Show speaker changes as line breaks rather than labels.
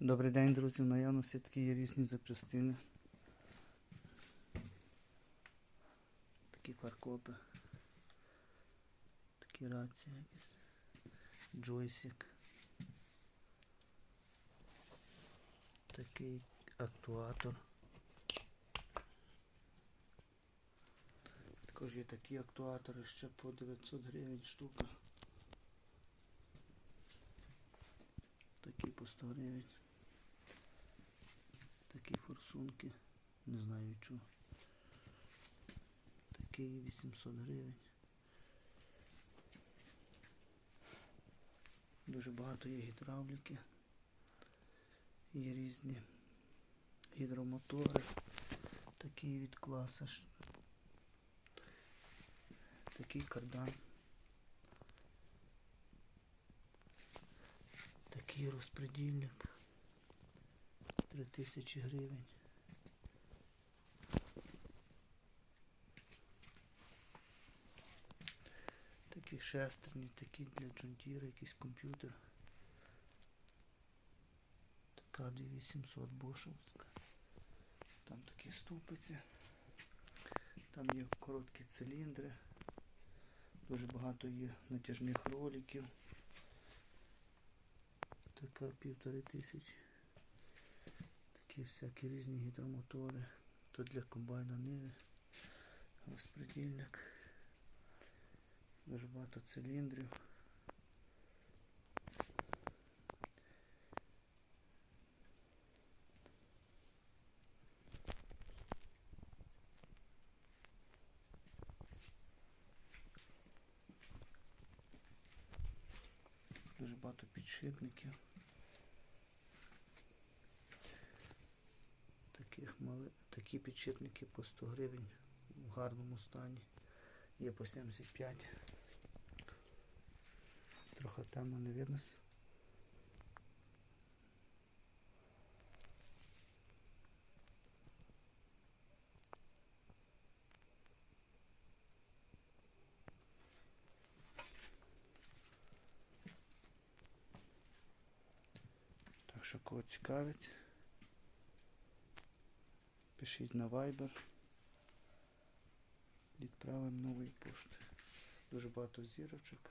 Добрий день, друзі. В наявності такі є різні запчастини. Такі фаркопи. Такі рації якісь. Джойсик. Такий актуатор. Також є такі актуатори ще по 900 гривень штука. Такі по 100 гривень. Форсунки. Не знаю чого. Такий 800 гривень. Дуже багато є гідравліки. Є різні гідромотори. Такі від класа. Такий кардан. Такий розпредільник. 3000 гривень. Такі шестерні, такі для джунтіра, якийсь комп'ютер. Така 2800 бошовська. Там такі ступиці. Там є короткі циліндри. Дуже багато є натяжних роликів. Така півтори тисячі. Такі всякі різні гідромотори. Тут для комбайна ниви. Розпредільник. Дуже багато циліндрів. Дуже багато підшипників. Таких мали... Такі підшипники по 100 гривень в гарному стані. Є по 75. Трохи темно не видно. Так що кого цікавить, пишіть на Viber. Відправимо нової пошти. Дуже багато зірочок.